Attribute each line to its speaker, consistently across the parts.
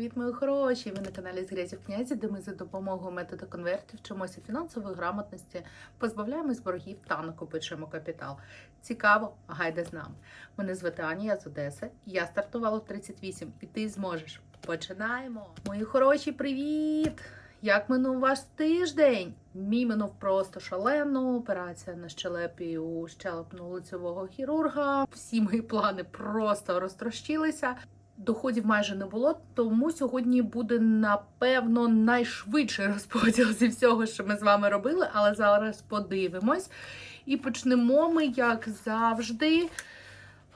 Speaker 1: Привіт, мої хороші! Ви на каналі Згрязів князі, де ми за допомогою методу конвертів вчимося фінансової грамотності, позбавляємось боргів та накопичуємо капітал. Цікаво, гайде з нами. Мене звати Аня, я з Одеси. Я стартувала в 38, і ти зможеш. Починаємо! Мої хороші, привіт! Як минув ваш тиждень? Мій минув просто шалено. Операція на щелепі у щелепно-лицевого хірурга. Всі мої плани просто розтрощилися. Доходів майже не було, тому сьогодні буде напевно найшвидший розподіл зі всього, що ми з вами робили. Але зараз подивимось. І почнемо ми, як завжди.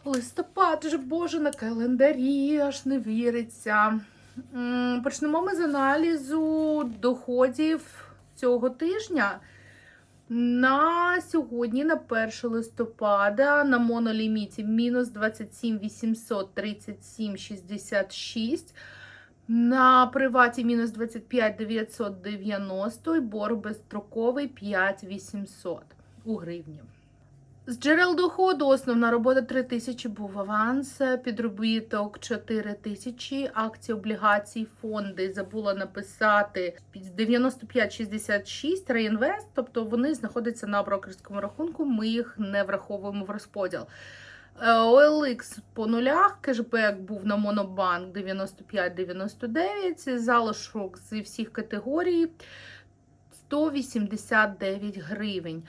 Speaker 1: Листопад же, боже, на календарі аж не віриться. Почнемо ми з аналізу доходів цього тижня. На сьогодні, на 1 листопада, на моноліміті мінус 27 837 66. На приваті мінус 25 990 і борг безстроковий 5 800 у гривні. З джерел доходу основна робота 3 тисячі був аванс, підробіток 4 тисячі, акції, облігації, фонди. Забула написати 95,66 реінвест, тобто вони знаходяться на брокерському рахунку, ми їх не враховуємо в розподіл. Е, OLX по нулях, кешбек був на Монобанк 95,99, залишок зі всіх категорій 189 гривень.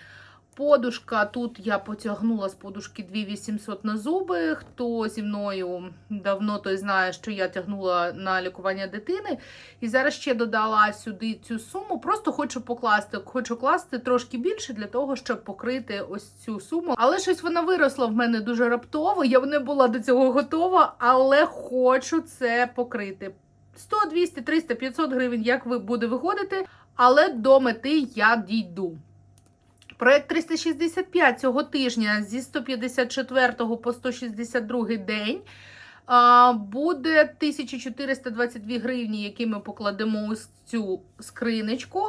Speaker 1: Подушка, тут я потягнула з подушки 2800 на зуби. Хто зі мною давно той знає, що я тягнула на лікування дитини. І зараз ще додала сюди цю суму. Просто хочу покласти, хочу класти трошки більше для того, щоб покрити ось цю суму. Але щось вона виросла в мене дуже раптово. Я не була до цього готова, але хочу це покрити. 100, 200, 300, 500 гривень, як ви буде виходити, але до мети я дійду. Проект 365 цього тижня зі 154 по 162 день буде 1422 гривні, які ми покладемо ось цю скриничку.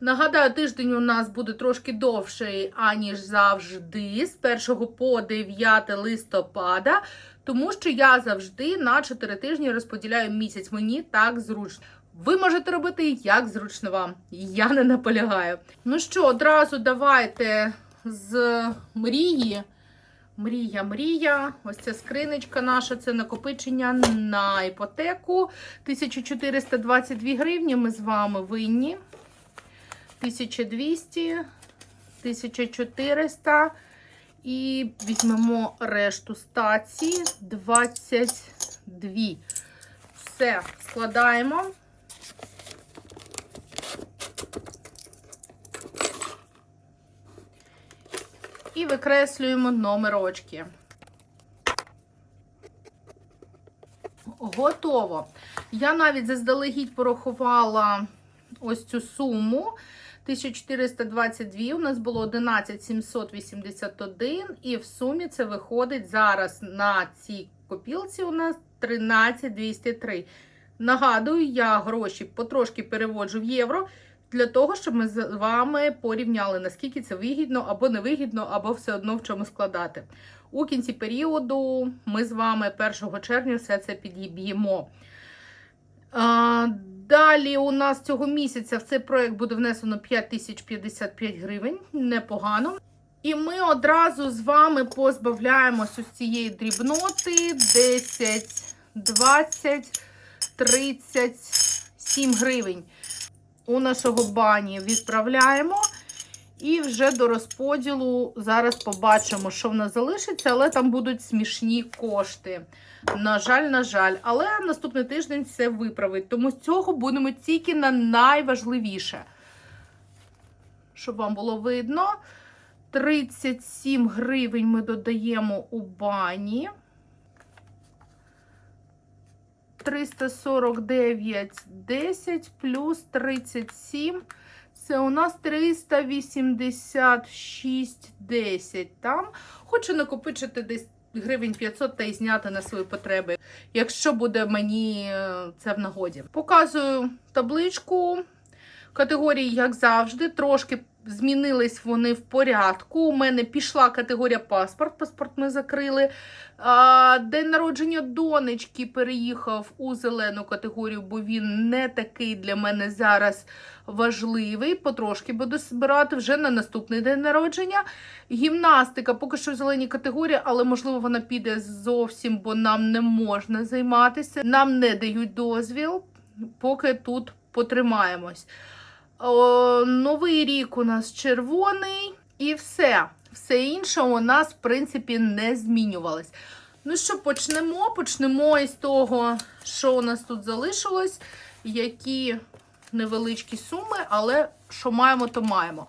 Speaker 1: Нагадаю, тиждень у нас буде трошки довший, аніж завжди, з 1 по 9 листопада, тому що я завжди на 4 тижні розподіляю місяць. Мені так зручно. Ви можете робити як зручно вам. Я не наполягаю. Ну що, одразу давайте з мрії. Мрія, мрія. Ось ця скриничка наша це накопичення на іпотеку. 1422 гривні. Ми з вами винні. 1200, 1400. І візьмемо решту стаці 22. Все, складаємо. І викреслюємо номерочки. Готово. Я навіть заздалегідь порахувала ось цю суму. 1422 у нас було 11781, і в сумі це виходить зараз на цій копілці у нас 13203. Нагадую, я гроші потрошки переводжу в євро для того, щоб ми з вами порівняли, наскільки це вигідно або невигідно, або все одно в чому складати. У кінці періоду ми з вами 1 червня все це підіб'ємо. Далі у нас цього місяця в цей проект буде внесено 5055 гривень, непогано. І ми одразу з вами позбавляємось ось цієї дрібноти 10, 20, 37 гривень. У нашого бані відправляємо. І вже до розподілу зараз побачимо, що в нас залишиться, але там будуть смішні кошти. На жаль, на жаль, але наступний тиждень все виправить. Тому з цього будемо тільки на найважливіше. Щоб вам було видно, 37 гривень ми додаємо у бані. 349,10 плюс 37. Це у нас 386,10 там. Хочу накопичити десь гривень 500 та й зняти на свої потреби, якщо буде мені е, це в нагоді. Показую табличку. Категорії, як завжди, трошки Змінились вони в порядку. У мене пішла категорія паспорт. Паспорт ми закрили. День народження донечки переїхав у зелену категорію, бо він не такий для мене зараз важливий. Потрошки буду збирати вже на наступний день народження. Гімнастика поки що в зеленій категорії, але можливо вона піде зовсім, бо нам не можна займатися. Нам не дають дозвіл, поки тут потримаємось. Новий рік у нас червоний і все. Все інше у нас, в принципі, не змінювалось. Ну що, почнемо? Почнемо із того, що у нас тут залишилось, які невеличкі суми, але що маємо, то маємо.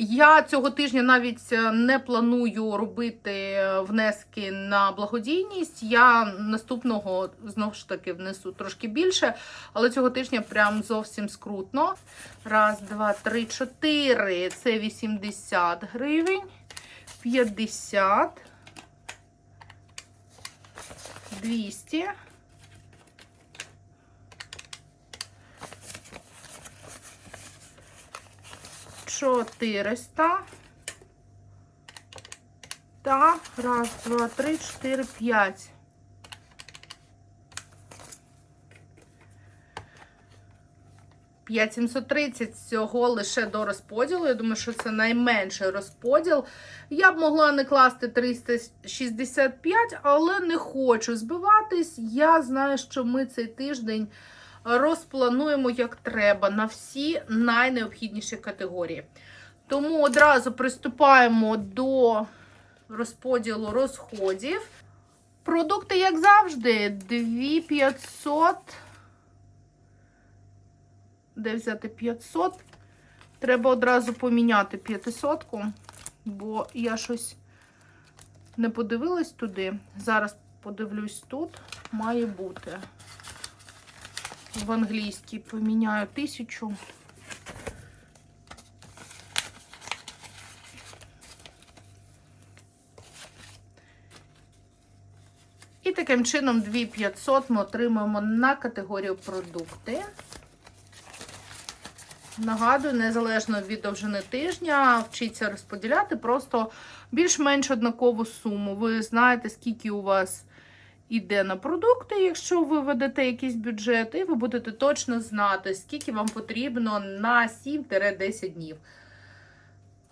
Speaker 1: Я цього тижня навіть е, не планую робити е, внески на благодійність. Я наступного знову ж таки внесу трошки більше, але цього тижня прям зовсім скрутно. Раз, два, три, чотири. Це 80 гривень, 50, 200. Чотириста. Та раз, два, три, чотири, п'ять. П'ять сімсот тридцять всього лише до розподілу. Я думаю, що це найменший розподіл. Я б могла не класти 365, але не хочу збиватись. Я знаю, що ми цей тиждень розплануємо як треба на всі найнеобхідніші категорії. Тому одразу приступаємо до розподілу розходів. Продукти, як завжди, 2500. Де взяти 500? Треба одразу поміняти 500, бо я щось не подивилась туди. Зараз подивлюсь тут. Має бути. В англійській поміняю тисячу. І таким чином 2500 ми отримаємо на категорію продукти. Нагадую, незалежно від довжини тижня, вчіться розподіляти просто більш-менш однакову суму. Ви знаєте, скільки у вас іде на продукти, якщо ви ведете якийсь бюджет, і ви будете точно знати, скільки вам потрібно на 7-10 днів.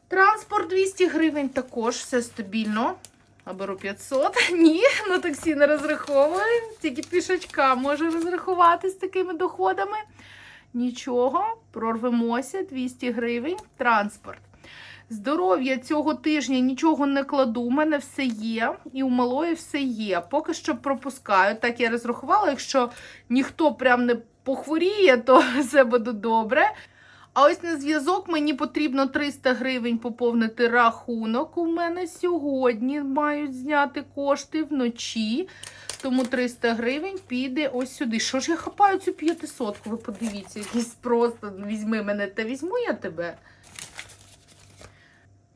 Speaker 1: Транспорт 200 гривень також все стабільно. А беру 500. Ні, на таксі не розраховую. Тільки пішачка може розрахувати з такими доходами. Нічого, прорвемося, 200 гривень, транспорт. Здоров'я цього тижня нічого не кладу, у мене все є, і у малої все є. Поки що пропускаю. Так я розрахувала, якщо ніхто прям не похворіє, то все буде добре. А ось на зв'язок мені потрібно 300 гривень поповнити рахунок. У мене сьогодні мають зняти кошти вночі. Тому 300 гривень піде ось сюди. Що ж я хапаю цю 500? Ви подивіться, якийсь просто візьми мене та візьму я тебе.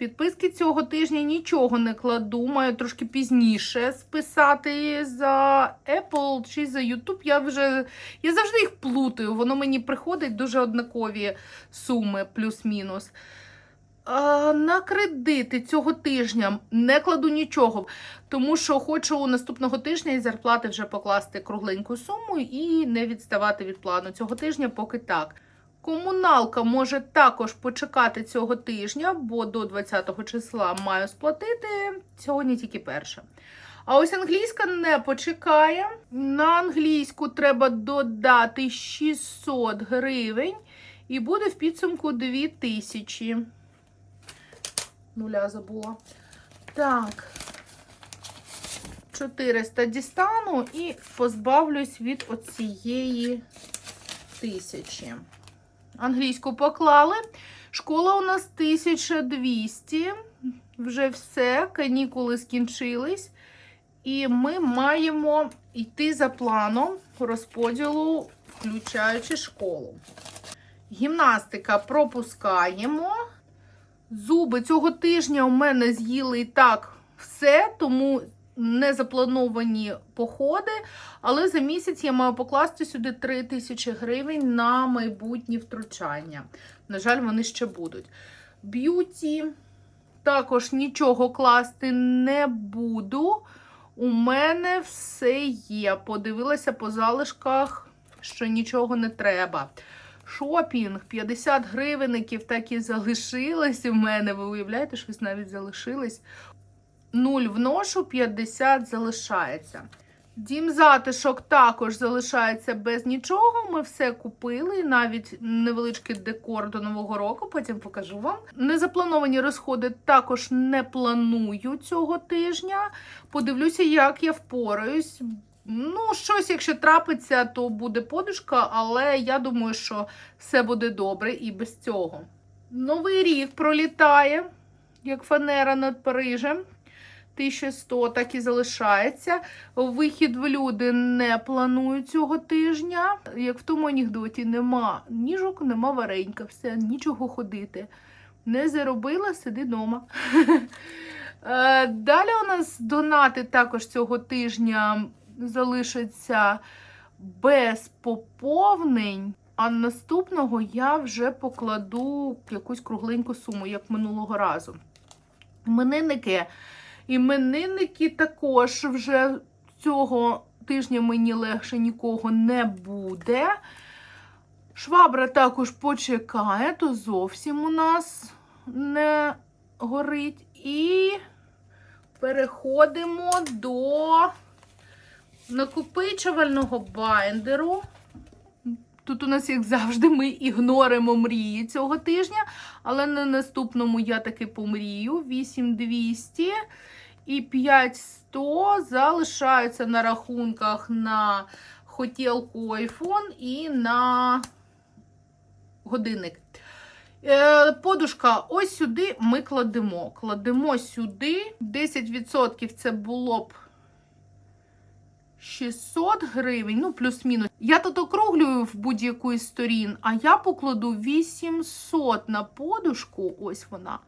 Speaker 1: Підписки цього тижня нічого не кладу, маю трошки пізніше списати за Apple чи за YouTube. Я вже я завжди їх плутаю, воно мені приходить дуже однакові суми, плюс-мінус. На кредити цього тижня не кладу нічого, тому що хочу наступного тижня із зарплати вже покласти кругленьку суму і не відставати від плану цього тижня, поки так. Комуналка може також почекати цього тижня, бо до 20 числа маю сплатити. Сьогодні тільки перше. А ось англійська не почекає. На англійську треба додати 600 гривень, і буде в підсумку 2000. Нуля забула. Так. 400 дістану і позбавлюсь від оцієї тисячі. Англійську поклали. Школа у нас 1200. Вже все, канікули скінчились. І ми маємо йти за планом розподілу, включаючи школу. Гімнастика пропускаємо. Зуби цього тижня у мене з'їли і так все, тому не заплановані походи. Але за місяць я маю покласти сюди 3 тисячі гривень на майбутні втручання. На жаль, вони ще будуть. Б'юті. Також нічого класти не буду. У мене все є. Подивилася по залишках, що нічого не треба. Шопінг 50 гривенників так і залишилось у мене. Ви уявляєте, щось навіть залишилось. 0 вношу, 50 залишається. Дім затишок також залишається без нічого. Ми все купили, навіть невеличкий декор до нового року. Потім покажу вам. Незаплановані розходи також не планую цього тижня. Подивлюся, як я впораюсь. Ну, щось, якщо трапиться, то буде подушка, але я думаю, що все буде добре і без цього. Новий рік пролітає, як фанера над Парижем. 1100 так і залишається. Вихід в люди не планую цього тижня. Як в тому анекдоті, нема ніжок, нема варенька, все, нічого ходити. Не заробила, сиди вдома. Далі у нас донати також цього тижня залишаться без поповнень. А наступного я вже покладу якусь кругленьку суму, як минулого разу. Іменинники. Іменинники також вже цього тижня мені легше нікого не буде. Швабра також почекає, то зовсім у нас не горить. І переходимо до накопичувального байдеру. Тут у нас, як завжди, ми ігноримо мрії цього тижня, але на наступному я таки помрію. 8200 і 5100 залишаються на рахунках на хотілку iPhone і на годинник. Е, Подушка ось сюди ми кладемо. Кладемо сюди. 10% це було б 600 гривень, ну, плюс-мінус. Я тут округлюю в будь-яку із сторін, а я покладу 800 на подушку, ось вона.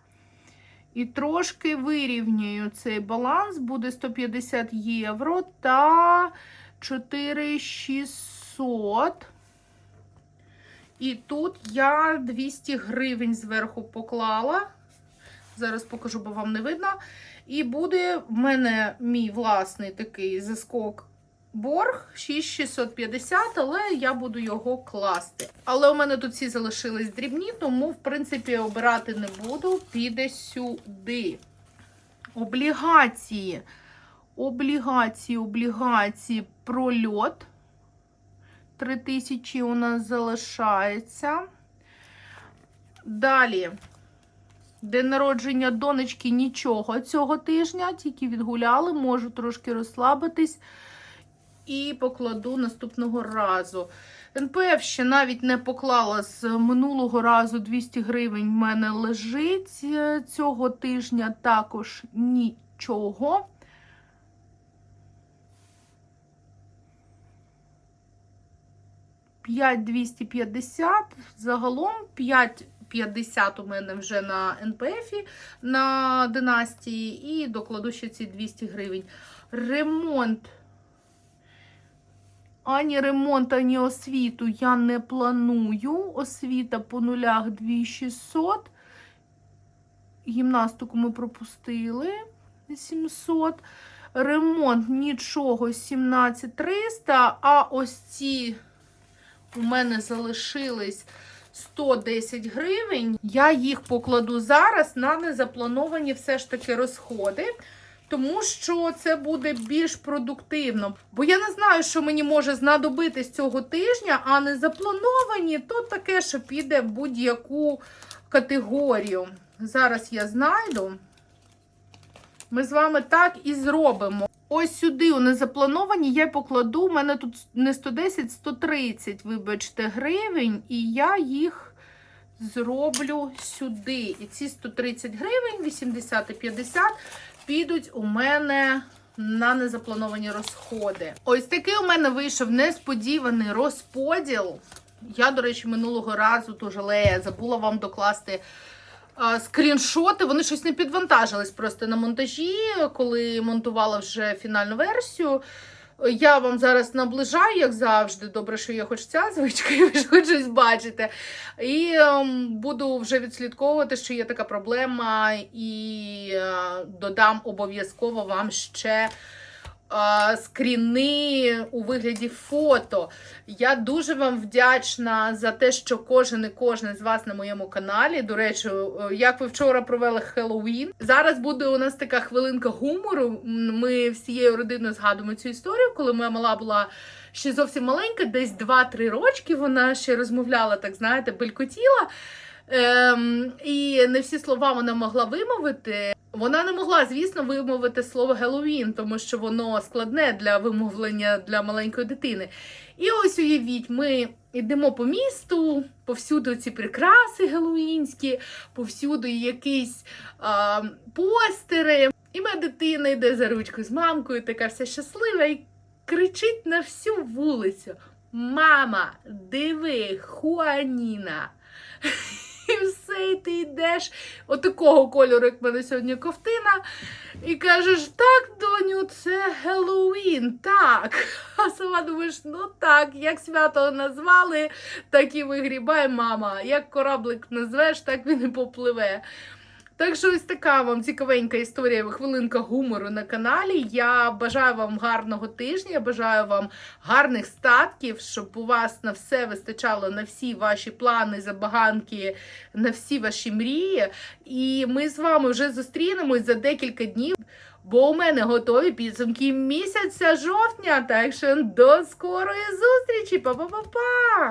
Speaker 1: І трошки вирівнюю цей баланс, буде 150 євро та 4600. І тут я 200 гривень зверху поклала. Зараз покажу, бо вам не видно. І буде в мене мій власний такий заскок борг 6650, але я буду його класти. Але у мене тут всі залишились дрібні, тому, в принципі, обирати не буду. Піде сюди. Облігації. Облігації, облігації, прольот. 3000 у нас залишається. Далі. День народження донечки нічого цього тижня, тільки відгуляли, можу трошки розслабитись і покладу наступного разу. НПФ ще навіть не поклала з минулого разу 200 гривень в мене лежить. Е, Цього тижня також нічого. П'ять 250, загалом 5,50 у мене вже на НПФ на династії, і докладу ще ці 200 гривень. Ремонт Ані ремонт, ані освіту я не планую. Освіта по нулях 2600. Гімнастику ми пропустили 700. Ремонт нічого 17300. А ось ці у мене залишились 110 гривень. Я їх покладу зараз на незаплановані все ж таки розходи тому що це буде більш продуктивно. Бо я не знаю, що мені може знадобитись цього тижня, а не заплановані, то таке, що піде в будь-яку категорію. Зараз я знайду. Ми з вами так і зробимо. Ось сюди у незаплановані я покладу. У мене тут не 110, 130, вибачте, гривень, і я їх зроблю сюди. І ці 130 гривень, 80 і 50 підуть у мене на незаплановані розходи. Ось такий у мене вийшов несподіваний розподіл. Я, до речі, минулого разу ту жалея забула вам докласти а, скріншоти. Вони щось не підвантажились просто на монтажі, коли монтувала вже фінальну версію. Я вам зараз наближаю, як завжди. Добре, що є хоч ця звичка, і ви ж хоч щось бачите. І ем, буду вже відслідковувати, що є така проблема, і е, додам обов'язково вам ще. Скріни у вигляді фото. Я дуже вам вдячна за те, що кожен і кожен з вас на моєму каналі. До речі, е, як ви вчора провели Хеллоуін. Зараз буде у нас така хвилинка гумору. Ми всією родиною згадуємо цю історію, коли моя мала була ще зовсім маленька, десь 2-3 рочки. Вона ще розмовляла, так знаєте, белькотіла. Ем, і не всі слова вона могла вимовити. Вона не могла, звісно, вимовити слово Геловін, тому що воно складне для вимовлення для маленької дитини. І ось уявіть, ми йдемо по місту, повсюду ці прикраси геловінські, повсюду якісь а, постери. І моя дитина йде за ручку з мамкою, така вся щаслива і кричить на всю вулицю: Мама, диви, Хуаніна! І все, і ти йдеш отакого кольору, як в мене сьогодні ковтина, і кажеш, так, доню, це Геловін, так. А сама думаєш, ну так, як свято назвали, так і вигрібай, мама. Як кораблик назвеш, так він і попливе. Так ось така вам цікавенька історія, хвилинка гумору на каналі. Я бажаю вам гарного тижня, бажаю вам гарних статків, щоб у вас на все вистачало на всі ваші плани, забаганки, на всі ваші мрії. І ми з вами вже зустрінемось за декілька днів. Бо у мене готові підсумки місяця жовтня. Так що до скорої зустрічі! Па-па-па-па!